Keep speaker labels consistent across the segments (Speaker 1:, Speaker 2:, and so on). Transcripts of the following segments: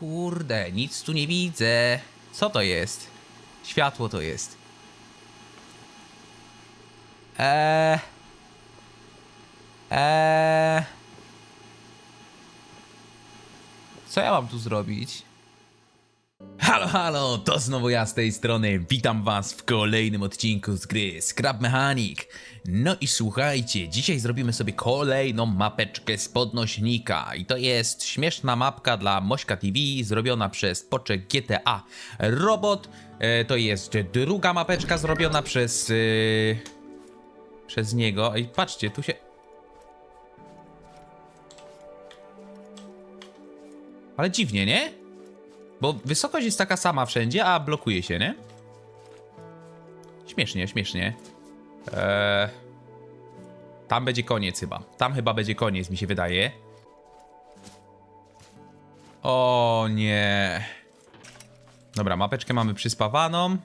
Speaker 1: kurde, nic tu nie widzę. Co to jest? Światło to jest. Eee. Eee. Co ja mam tu zrobić? Halo, halo, to znowu ja z tej strony. Witam was w kolejnym odcinku z gry Scrap Mechanic. No i słuchajcie, dzisiaj zrobimy sobie kolejną mapeczkę z podnośnika. I to jest śmieszna mapka dla Mośka TV, zrobiona przez Poczek GTA Robot. E, to jest druga mapeczka zrobiona przez... Yy, przez niego. I patrzcie, tu się... Ale dziwnie, nie? Bo wysokość jest taka sama wszędzie, a blokuje się, nie? Śmiesznie, śmiesznie. Eee, tam będzie koniec chyba. Tam chyba będzie koniec, mi się wydaje. O nie. Dobra, mapeczkę mamy przyspawaną.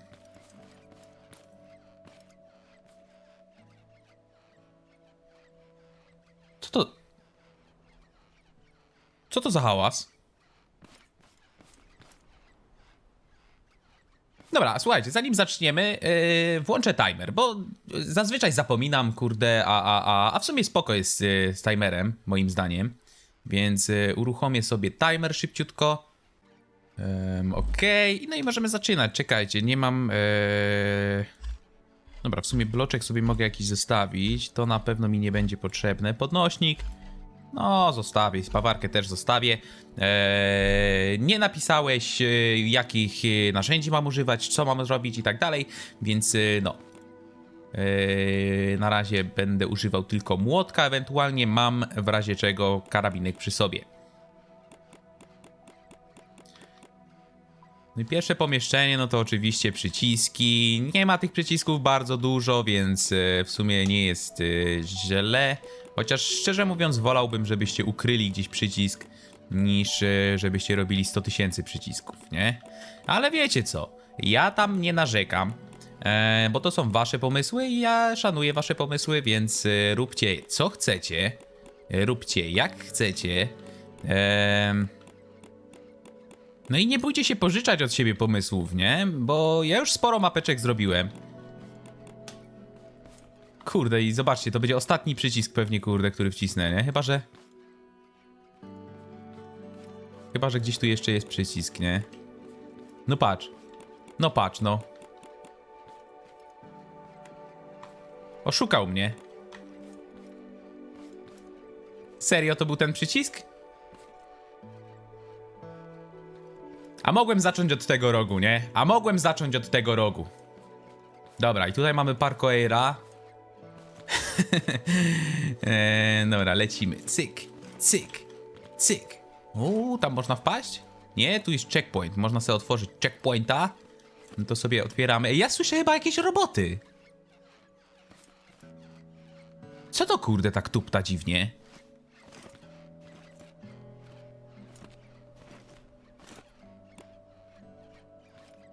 Speaker 1: Co to? Co to za hałas? Dobra, słuchajcie, zanim zaczniemy, yy, włączę timer, bo zazwyczaj zapominam, kurde, a, a, a, a w sumie spoko jest yy, z timerem, moim zdaniem. Więc yy, uruchomię sobie timer szybciutko. Ym, Okej, no i możemy zaczynać. Czekajcie, nie mam. Yy... Dobra, w sumie bloczek sobie mogę jakiś zostawić. To na pewno mi nie będzie potrzebne. Podnośnik. No, zostawię. Spawarkę też zostawię. Eee, nie napisałeś, e, jakich e, narzędzi mam używać, co mam zrobić i tak dalej, więc e, no. Eee, na razie będę używał tylko młotka, ewentualnie mam w razie czego karabinek przy sobie. No i pierwsze pomieszczenie, no to oczywiście przyciski. Nie ma tych przycisków bardzo dużo, więc e, w sumie nie jest e, źle. Chociaż szczerze mówiąc, wolałbym, żebyście ukryli gdzieś przycisk, niż e, żebyście robili 100 tysięcy przycisków, nie? Ale wiecie co? Ja tam nie narzekam, e, bo to są wasze pomysły i ja szanuję wasze pomysły, więc e, róbcie co chcecie. Róbcie jak chcecie. No i nie bójcie się pożyczać od siebie pomysłów, nie? Bo ja już sporo mapeczek zrobiłem. Kurde, i zobaczcie, to będzie ostatni przycisk pewnie, kurde, który wcisnę, nie? Chyba, że... Chyba, że gdzieś tu jeszcze jest przycisk, nie? No patrz. No patrz, no. Oszukał mnie. Serio to był ten przycisk? A mogłem zacząć od tego rogu, nie? A mogłem zacząć od tego rogu. Dobra, i tutaj mamy parkoera. Eee, dobra, lecimy. Cyk, cyk, cyk. Uuu, tam można wpaść? Nie, tu jest checkpoint. Można sobie otworzyć checkpointa. No to sobie otwieramy. Ej, Ja słyszę chyba jakieś roboty. Co to kurde tak tupta dziwnie?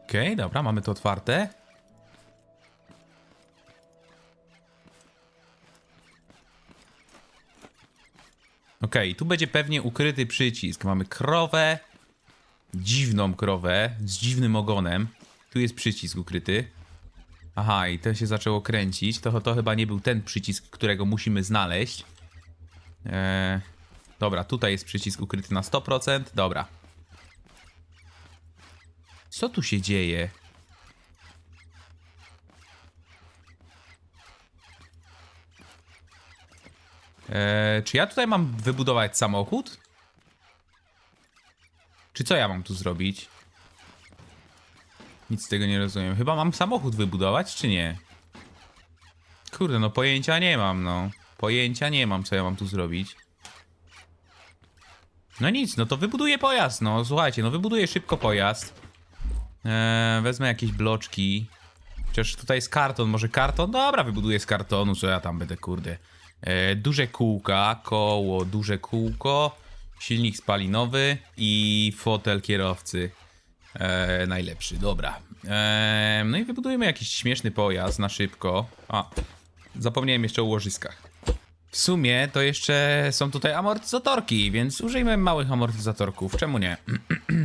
Speaker 1: Okej, dobra, mamy to otwarte. Okej, tu będzie pewnie ukryty przycisk. Mamy krowę, dziwną krowę z dziwnym ogonem. Tu jest przycisk ukryty. Aha, i to się zaczęło kręcić. To, to chyba nie był ten przycisk, którego musimy znaleźć. Eee, dobra, tutaj jest przycisk ukryty na 100%. Dobra. Co tu się dzieje? Eee, czy ja tutaj mam wybudować samochód? Czy co ja mam tu zrobić? Nic z tego nie rozumiem. Chyba mam samochód wybudować, czy nie? Kurde, no pojęcia nie mam, no. Pojęcia nie mam, co ja mam tu zrobić. No nic, no to wybuduję pojazd, no. Słuchajcie, no wybuduję szybko pojazd. Eee, wezmę jakieś bloczki. Chociaż tutaj jest karton, może karton? Dobra, wybuduję z kartonu, co ja tam będę, kurde. Eee, duże kółka, koło, duże kółko, silnik spalinowy i fotel kierowcy. Eee, najlepszy, dobra. Eee, no i wybudujemy jakiś śmieszny pojazd na szybko. A, zapomniałem jeszcze o łożyskach. W sumie to jeszcze są tutaj amortyzatorki, więc użyjmy małych amortyzatorków. Czemu nie?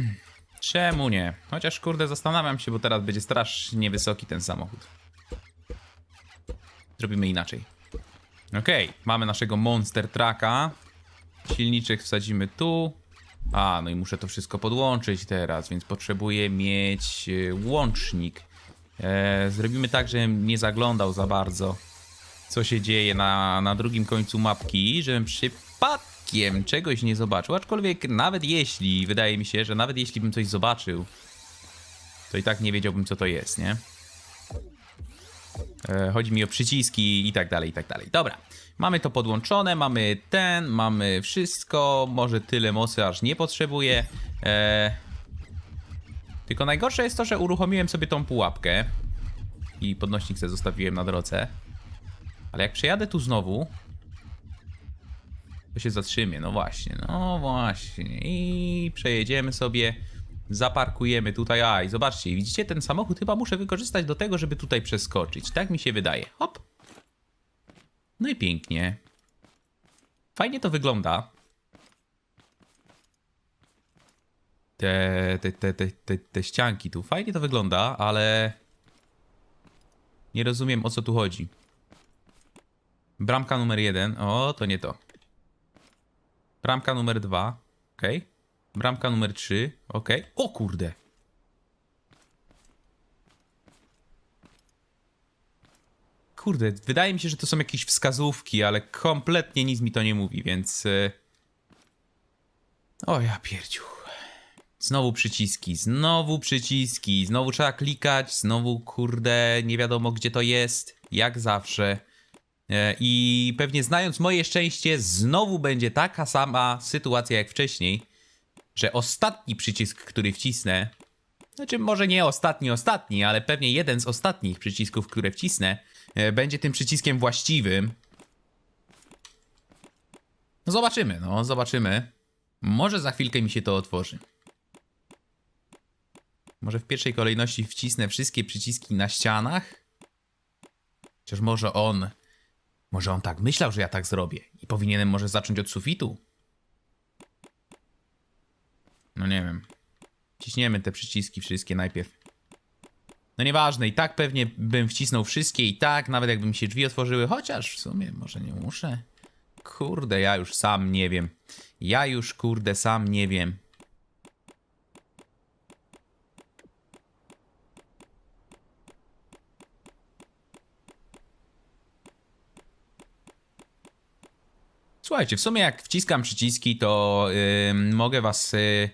Speaker 1: Czemu nie? Chociaż kurde zastanawiam się, bo teraz będzie strasznie wysoki ten samochód. Zrobimy inaczej. Okej, mamy naszego Monster Trucka. Silniczek wsadzimy tu. A, no i muszę to wszystko podłączyć teraz, więc potrzebuję mieć e, łącznik. E, zrobimy tak, żebym nie zaglądał za bardzo, co się dzieje na, na drugim końcu mapki, żebym przypadkiem czegoś nie zobaczył. Aczkolwiek nawet jeśli, wydaje mi się, że nawet jeśli bym coś zobaczył, to i tak nie wiedziałbym, co to jest, nie? E, Chodzi mi o przyciski i tak dalej, i tak dalej. Dobra, mamy to podłączone, mamy ten, mamy wszystko. Może tyle mocy aż nie potrzebuję. E... Tylko najgorsze jest to, że uruchomiłem sobie tą pułapkę i podnośnik sobie zostawiłem na drodze. Ale jak przejadę tu znowu, to się zatrzymie. No właśnie, no właśnie. I przejedziemy sobie. Zaparkujemy tutaj. A, i zobaczcie, widzicie, ten samochód chyba muszę wykorzystać do tego, żeby tutaj przeskoczyć. Tak mi się wydaje. Hop. No i pięknie. Fajnie to wygląda. Te, te, te, te, te, te ścianki tu. Fajnie to wygląda, ale... Nie rozumiem o co tu chodzi. Bramka numer jeden. O, to nie to. Bramka numer dwa. Okej. Bramka numer 3. Okej. O kurde. Kurde, wydaje mi się, że to są jakieś wskazówki, ale kompletnie nic mi to nie mówi, więc... e, O ja pierdziu. Znowu przyciski, znowu przyciski, znowu trzeba klikać, znowu kurde, nie wiadomo gdzie to jest, jak zawsze. E, I pewnie znając moje szczęście, znowu będzie taka sama sytuacja jak wcześniej, że ostatni przycisk, który wcisnę, znaczy może nie ostatni, ostatni, ale pewnie jeden z ostatnich przycisków, które wcisnę, e, będzie tym przyciskiem właściwym. No zobaczymy, no zobaczymy. Może za chwilkę mi się to otworzy. Może w pierwszej kolejności wcisnę wszystkie przyciski na ścianach? Chociaż może on. Może on tak myślał, że ja tak zrobię. I powinienem może zacząć od sufitu? No nie wiem. Ciśniemy te przyciski wszystkie najpierw. No nieważne, i tak pewnie bym wcisnął wszystkie i tak, nawet jakby mi się drzwi otworzyły, chociaż w sumie może nie muszę. Kurde, ja już sam nie wiem. Ja już kurde sam nie wiem. Słuchajcie, w sumie jak wciskam przyciski, to ym, mogę was y,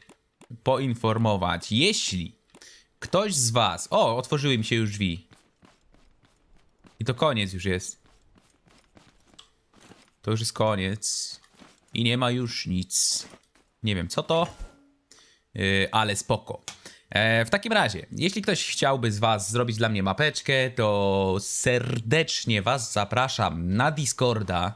Speaker 1: poinformować. Jeśli ktoś z was... O, otworzyły mi się już drzwi. I to koniec już jest. To już jest koniec. I nie ma już nic. Nie wiem co to, yy, ale spoko. E, w takim razie, jeśli ktoś chciałby z Was zrobić dla mnie mapeczkę, to serdecznie Was zapraszam na Discorda.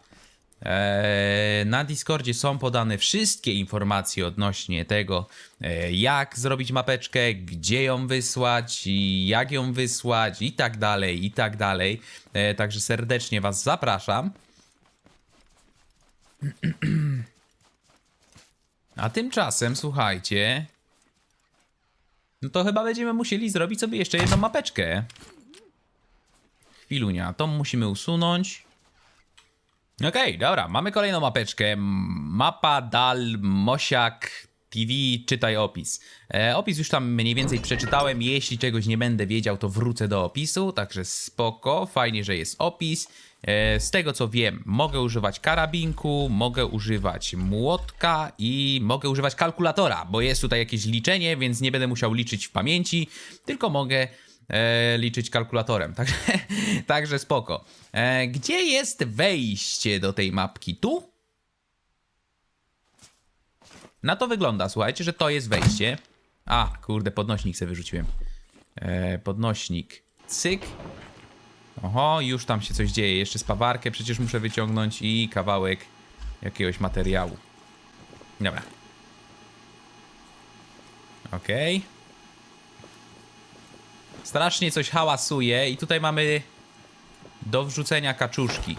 Speaker 1: E, Na Discordzie są podane wszystkie informacje odnośnie tego, e, jak zrobić mapeczkę, gdzie ją wysłać, jak ją wysłać i tak dalej, i tak dalej. E, Także serdecznie Was zapraszam. A tymczasem, słuchajcie, no to chyba będziemy musieli zrobić sobie jeszcze jedną mapeczkę. Chwilunia, to musimy usunąć. Okej, dobra, mamy kolejną mapeczkę. Mapa Dal Mosiak TV, czytaj opis. E, opis już tam mniej więcej przeczytałem. Jeśli czegoś nie będę wiedział, to wrócę do opisu. Także spoko, fajnie, że jest opis. E, z tego co wiem, mogę używać karabinku, mogę używać młotka i mogę używać kalkulatora, bo jest tutaj jakieś liczenie, więc nie będę musiał liczyć w pamięci, tylko mogę e, liczyć kalkulatorem. Także, także spoko. E, gdzie jest wejście do tej mapki? Tu? Na to wygląda, słuchajcie, że to jest wejście. A, kurde, podnośnik sobie wyrzuciłem. E, podnośnik. Cyk. Oho, już tam się coś dzieje. Jeszcze spawarkę przecież muszę wyciągnąć i kawałek jakiegoś materiału. Dobra. Okej. Strasznie coś hałasuje i tutaj mamy do wrzucenia kaczuszki.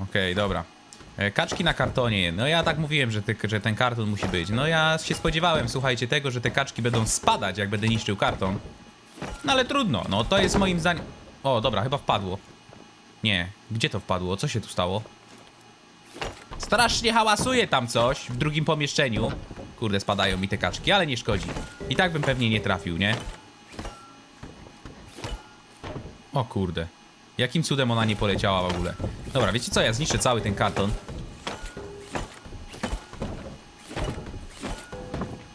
Speaker 1: Okej, dobra. E, Kaczki na kartonie. No ja tak mówiłem, że, ty, że ten karton musi być. No ja się spodziewałem, słuchajcie, tego, że te kaczki będą spadać, jak będę niszczył karton. No ale trudno, no to jest moim zdaniem... O, dobra, chyba wpadło. Nie, gdzie to wpadło? Co się tu stało? Strasznie hałasuje tam coś w drugim pomieszczeniu. Kurde, spadają mi te kaczki, ale nie szkodzi. I tak bym pewnie nie trafił, nie? O kurde. Jakim cudem ona nie poleciała w ogóle? Dobra, wiecie co? Ja zniszczę cały ten karton.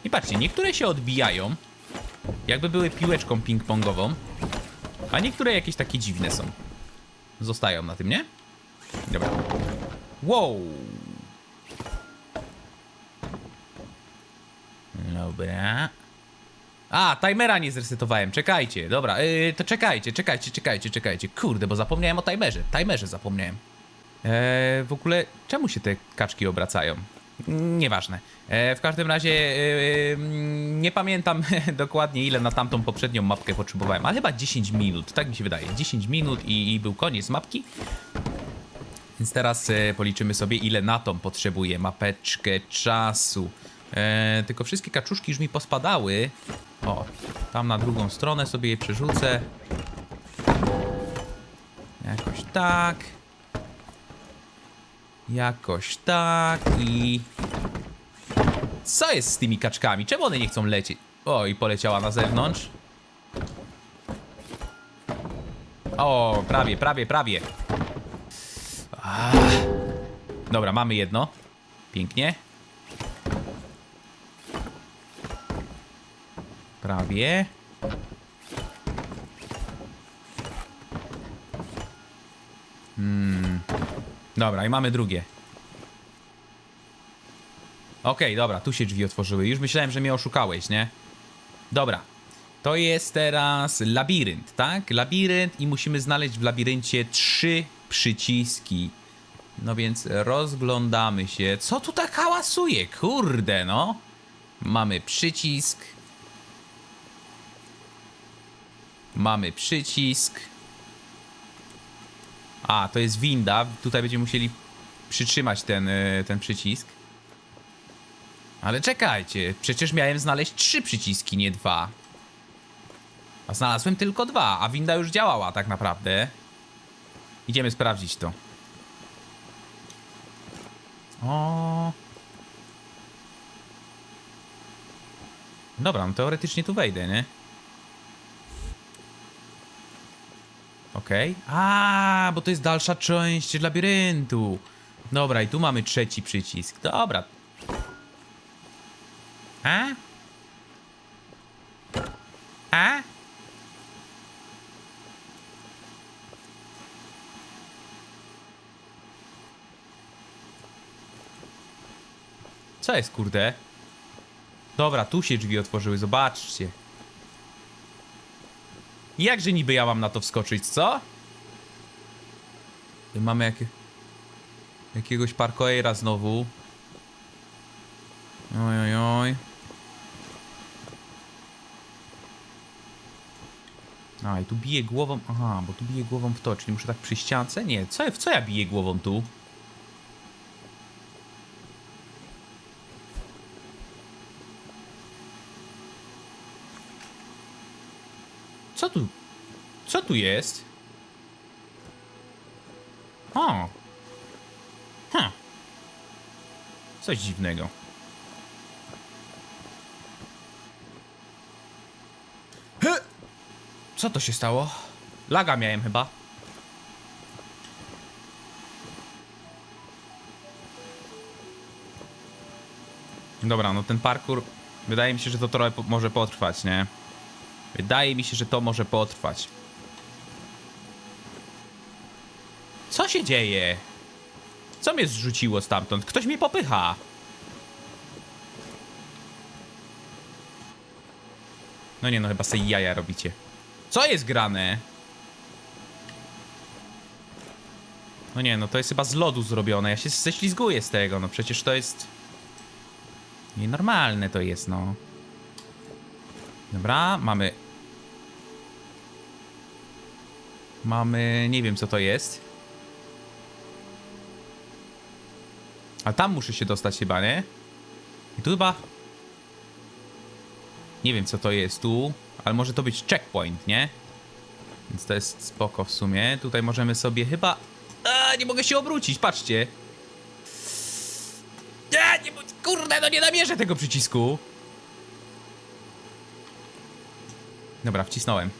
Speaker 1: I patrzcie, niektóre się odbijają. Jakby były piłeczką ping-pongową. A niektóre jakieś takie dziwne są. Zostają na tym, nie? Dobra. Wow! Dobra. A, timera nie zresetowałem, czekajcie, dobra, yy, to czekajcie, czekajcie, czekajcie, czekajcie. Kurde, bo zapomniałem o timerze, timerze zapomniałem. Eee, w ogóle, czemu się te kaczki obracają? Nieważne. E, w każdym razie e, mm, nie pamiętam dokładnie ile na tamtą poprzednią mapkę potrzebowałem, ale chyba 10 minut, tak mi się wydaje. 10 minut i, i był koniec mapki. Więc teraz e, policzymy sobie ile na tą potrzebuję. Mapeczkę czasu. E, tylko wszystkie kaczuszki już mi pospadały. O, tam na drugą stronę sobie je przerzucę. Jakoś tak. Jakoś tak i... Co jest z tymi kaczkami? Czemu one nie chcą lecieć? O, i poleciała na zewnątrz. O, prawie, prawie, prawie. Ah. Dobra, mamy jedno. Pięknie. Prawie. Hmm. Dobra, i mamy drugie. Okej, dobra, tu się drzwi otworzyły. Już myślałem, że mnie oszukałeś, nie? Dobra. To jest teraz labirynt, tak? Labirynt i musimy znaleźć w labiryncie trzy przyciski. No więc rozglądamy się. Co tu tak hałasuje? Kurde, no. Mamy przycisk. Mamy przycisk. A, to jest winda. Tutaj będziemy musieli przytrzymać ten, y, ten przycisk. Ale czekajcie, przecież miałem znaleźć trzy przyciski, nie dwa. A znalazłem tylko dwa, a winda już działała tak naprawdę. Idziemy sprawdzić to. O. Dobra, no teoretycznie tu wejdę, nie? Okej. A, bo to jest dalsza część labiryntu. Dobra, i tu mamy trzeci przycisk. Dobra. A? A? Co jest, kurde? Dobra, tu się drzwi otworzyły, zobaczcie. Jakże niby ja mam na to wskoczyć, co? Mamy jakie... Jakiegoś parkoera znowu. Oj, oj, oj. A, i tu bije głową... Aha, bo tu bije głową w to, czyli muszę tak przy ściance? Nie, co, w co ja biję głową tu? Co tu? Co tu jest? O! Hm. Coś dziwnego. Co to się stało? Laga miałem chyba. Dobra, no ten parkour... Wydaje mi się, że to trochę po może potrwać, nie? Wydaje mi się, że to może potrwać. Co się dzieje? Co mnie zrzuciło stamtąd? Ktoś mnie popycha. No nie no, chyba sobie jaja robicie. Co jest grane? No nie, no to jest chyba z lodu zrobione. Ja się ześlizguję z tego, no przecież to jest... Nienormalne to jest, no. Dobra, mamy... Mamy... nie wiem co to jest. A tam muszę się dostać chyba, nie? I tu chyba... Nie wiem, co to jest tu, ale może to być checkpoint, nie? Więc to jest spoko w sumie. Tutaj możemy sobie chyba... A, nie mogę się obrócić, patrzcie. A, nie, kurde, no nie namierzę tego przycisku. Dobra, wcisnąłem.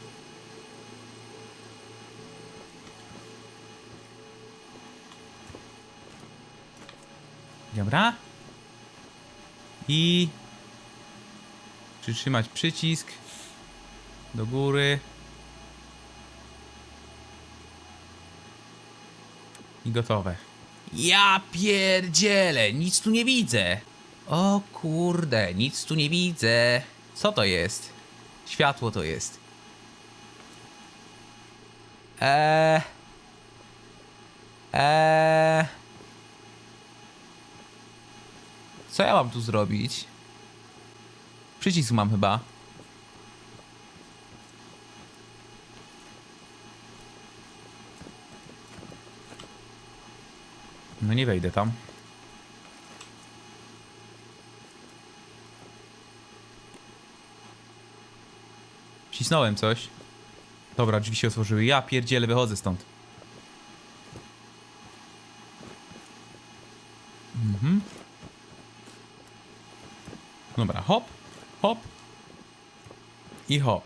Speaker 1: Dobra. I przytrzymać przycisk do góry. I gotowe. Ja pierdzielę, nic tu nie widzę. O kurde, nic tu nie widzę. Co to jest? Światło to jest. Eee. Eee. Co ja mam tu zrobić? Przycisk mam chyba. No nie wejdę tam. Wcisnąłem coś. Dobra, drzwi się otworzyły. Ja pierdzielę, wychodzę stąd. Mhm. Dobra, hop, hop i hop.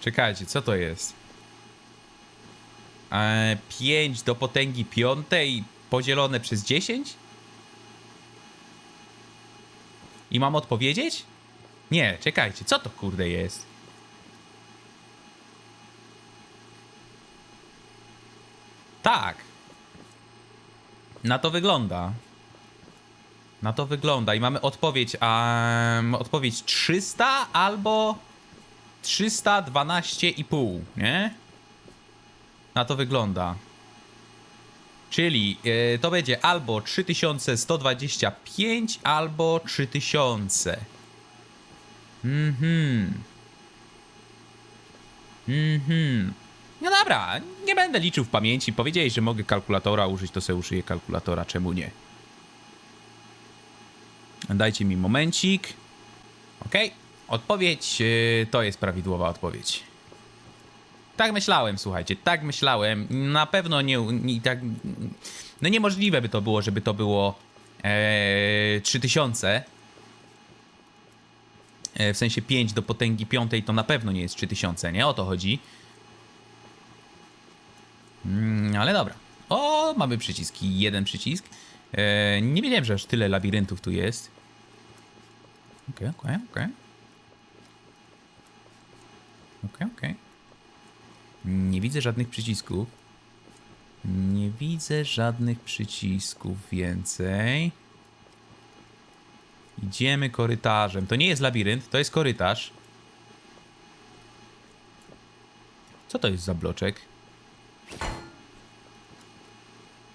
Speaker 1: Czekajcie, co to jest? E, 5 do potęgi piątej podzielone przez 10? I mam odpowiedzieć? Nie, czekajcie, co to kurde jest? Tak. Na to wygląda. Na to wygląda. I mamy odpowiedź, um, odpowiedź 300 albo 312,5, nie? Na to wygląda. Czyli e, to będzie albo 3125, albo 3000. Mhm. Mhm. No dobra, nie będę liczył w pamięci. Powiedziałeś, że mogę kalkulatora użyć, to sobie użyję kalkulatora, czemu nie? Dajcie mi momencik. Okej, odpowiedź e, to jest prawidłowa odpowiedź. Tak myślałem, słuchajcie, tak myślałem. Na pewno nie, nie tak. No niemożliwe by to było, żeby to było e, 3000. E, w sensie 5 do potęgi piątej to na pewno nie jest 3000, nie? O to chodzi. Mm, ale dobra. O, mamy przyciski. Jeden przycisk. E, nie wiedziałem, że aż tyle labiryntów tu jest. Okej, okej, okej. Okej, okej. Nie widzę żadnych przycisków. Nie widzę żadnych przycisków więcej. Idziemy korytarzem. To nie jest labirynt, to jest korytarz. Co to jest za bloczek?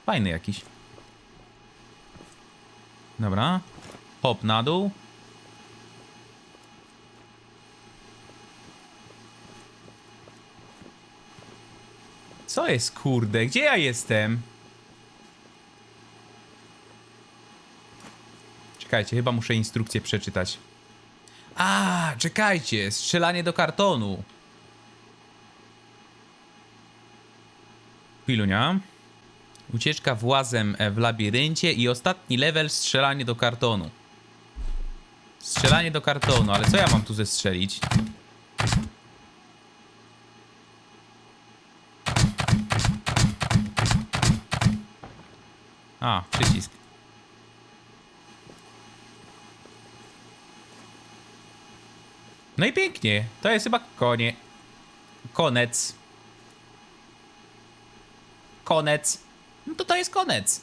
Speaker 1: Fajny jakiś. Dobra. Hop na dół. Co jest kurde? Gdzie ja jestem? Czekajcie, chyba muszę instrukcję przeczytać. A, czekajcie, strzelanie do kartonu. Chwilunia. Ucieczka włazem e, w labiryncie i ostatni level strzelanie do kartonu. Strzelanie do kartonu, ale co ja mam tu zestrzelić? A, przycisk. No i pięknie. To jest chyba konie. Konec. Konec. No to to jest konec.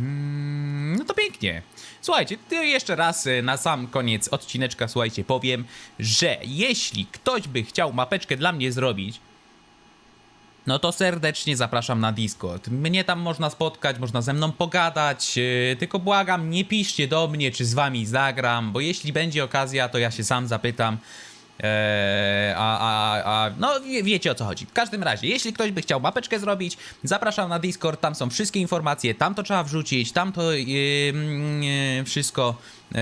Speaker 1: Mm, No to pięknie. Słuchajcie, jeszcze raz y, na sam koniec odcineczka, słuchajcie, powiem, że jeśli ktoś by chciał mapeczkę dla mnie zrobić, no to serdecznie zapraszam na Discord. Mnie tam można spotkać, można ze mną pogadać. yy, Tylko błagam, nie piszcie do mnie, czy z wami zagram, bo jeśli będzie okazja, to ja się sam zapytam. Eee, a, a, a, no wie, wiecie o co chodzi. W każdym razie, jeśli ktoś by chciał mapeczkę zrobić, zapraszam na Discord, tam są wszystkie informacje, tam to trzeba wrzucić, tam to yy, yy, wszystko yy,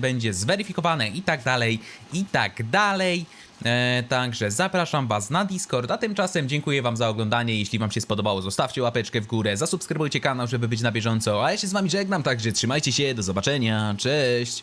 Speaker 1: będzie zweryfikowane i tak dalej, i tak dalej. E, także zapraszam Was na Discord, a tymczasem dziękuję Wam za oglądanie. Jeśli Wam się spodobało, zostawcie łapeczkę w górę, zasubskrybujcie kanał, żeby być na bieżąco. A ja się z Wami żegnam, także trzymajcie się, do zobaczenia, cześć!